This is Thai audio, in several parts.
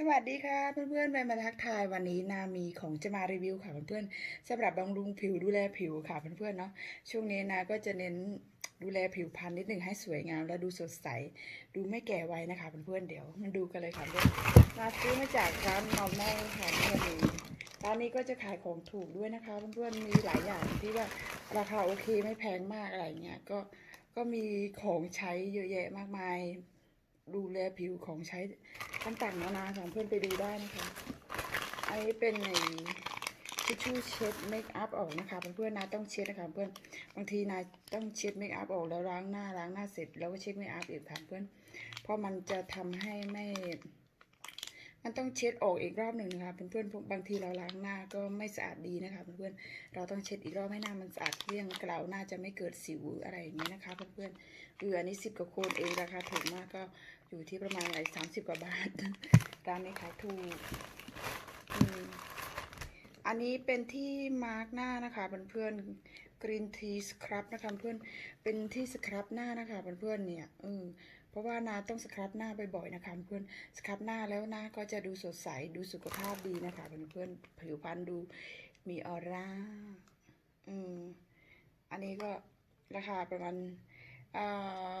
สวัสดีค่ะเพื่อนๆไปมาทักทายวันนี้นามีของจะมารีวิวค่ะเพื่อนๆสำหรับบำรุงผิวดูแลผิวค่ะเพื่อนๆเนาะช่วงนี้นาก็จะเน้นดูแลผิวพรรณนิดหนึ่งให้สวยงามและดูสดใส ดูไม่แก่ไวนะคะเพื่อนๆเดี๋ยวมันดูกันเลยค่ะเพื่อนมาซื้อมาจากร้านนอร์แมลค่ะเพื่อนๆร้านนี้ก็จะขายของถูกด้วยนะคะเพื่อนๆมีหลายอย่างที่ว่าราคาโอเคไม่แพงมากอะไรเงี้ยก็ก็มีของใช้เยอะแยะมากมาย ดูแลผิวของใช้ต่างๆนานาของเพื่อนไปดูได้นะคะอันนี้เป็นในทิชชู่เช็ดเมคอัพออกนะคะเพื่อนๆนะต้องเช็ดนะคะเพื่อนบางทีนาต้องเช็ดเมคอัพออกแล้วล้างหน้าล้างหน้าเสร็จแล้วก็เช็ดเมคอัพอีกค่ะเพื่อนเพราะมันจะทำให้ไม่ มันต้องเช็ดออกอีกรอบหนึ่งนะคะเพื่อนๆบางทีเราล้างหน้าก็ไม่สะอาดดีนะคะเพื่อนๆเราต้องเช็ดอีกรอบให้หน้ามันสะอาดเกลี้ยงเกลาหน้าจะไม่เกิดสิวอะไรอย่างเงี้นะคะเพื่อนๆเอออันนี้สิบกว่าโคนเองราคาถูกมากก็อยู่ที่ประมาณไหนสามสิบกว่าบาทร้านนี้ขายถูกอันนี้เป็นที่มาร์กหน้านะคะเพื่อนๆกรีนทีสครับนะคะเพื่อนเป็นที่สครับหน้านะคะเพื่อนๆเนี่ยเออ ราะว่านาต้องสครับหน้าบ่อยๆนะคะเพื่อนสครับหน้าแล้วหน้าก็จะดูสดใสดูสุขภาพดีนะคะเพื่อนๆผิวพรรณดูมีออร่าอืมอันนี้ก็ราคาประมาณอ่า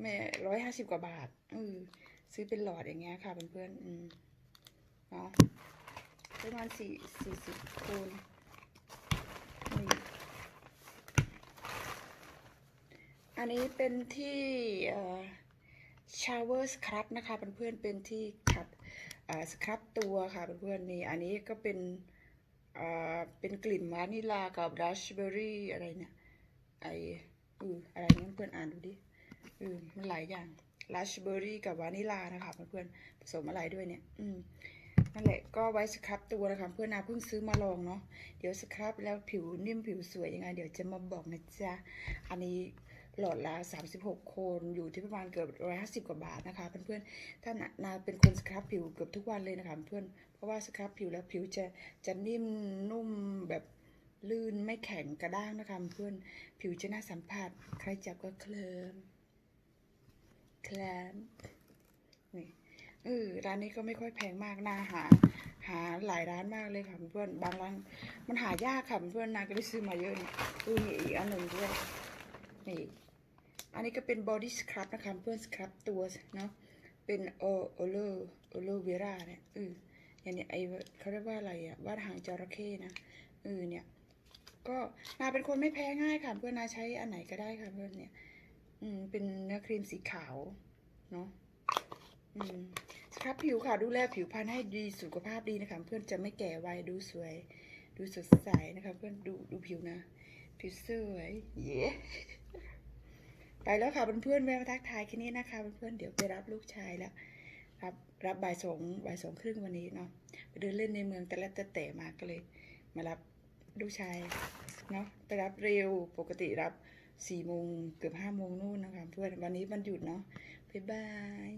ไม่ร้อยห้าสิบกว่าบาทอือซื้อเป็นหลอดอย่างเงี้ยค่ะเพื่อนๆอืมเนาะประมาณสี่สี่สิบคูณอันนี้เป็นที่เอ่อ ชาวเวอร์สครับนะคะเพื่อนๆเป็นที่ขัดสครับตัวค่ะเพื่อนๆนี่อันนี้ก็เป็นอ่าเป็นกลิ่นวานิลากับราสเบอร์รี่อะไรเนี่ยไออืออะไรเนี่ยเพื่อนอ่านดูดิอือมันหลายอย่างราสเบอร์รี่กับวานิลานะคะเพื่อนๆผสมอะไรด้วยเนี่ย อืมนั่นแหละก็ไว้สครับตัวนะคะเพื่อนนาเพิ่งซื้อมาลองเนาะเดี๋ยวสครับแล้วผิวนิ่มผิวสวยยังไง เดี๋ยวจะมาบอกนะจ๊ะอันนี้ หลอดละ 36โคนอยู่ที่ประมาณเกือบ 150 กว่าบาทนะคะ เพื่อนๆ ถ้านาเป็นคนสครับผิวเกือบทุกวันเลยนะคะเพื่อน เพราะว่าสครับผิวแล้วผิวจะจะนิ่มนุ่มแบบลื่นไม่แข็งกระด้างนะคะเพื่อน ผิวจะน่าสัมผัส ใครจับก็เคลิมเคลมนี่เออร้านนี้ก็ไม่ค่อยแพงมากนาหา หาหลายร้านมากเลยค่ะเพื่อนบางร้านมันหายากค่ะเพื่อนนาก็ได้ซื้อมาเยอะนี่เออนี่อีกอันหนึ่งด้วยนี่ อันนี้ก็เป็นบอดี้สครับนะคะเพื่อนสครับตัวเนาะเป็นโอโอโลโอโลเวราเนี่ยเอออย่างเนี้ยไอเขาเรียกว่าอะไรอะวาหางจระเข้นะเออเนี่ย ก็นาเป็นคนไม่แพ้ง่ายค่ะ เพื่อนนาใช้อันไหนก็ได้ค่ะเพื่อนเนี่ย อืมเป็นเนื้อครีมสีขาวเนาะอืมสครับผิวค่ะดูแลผิวพรรณให้ดีสุขภาพดีนะคะ เพื่อนจะไม่แก่ไวดูสวย ดูสดใสนะคะ เพื่อนดูดูผิวนะผิวสวยเย้ ไปแล้วค่ะเพื่อนๆแวะมาทักทายแค่นี้นะคะเพื่อนๆเดี๋ยวไปรับลูกชายแล้วรับรับบ่ายสองบ่ายสองครึ่งวันนี้เนาะไปเดินเล่นในเมืองแต่ละแต่แต่มาก็เลย มารับลูกชายเนาะไปรับเร็วปกติรับสี่โมงเกือบห้าโมงนู่นนะคะเพื่อนวันนี้วันหยุดเนาะบ๊ายบาย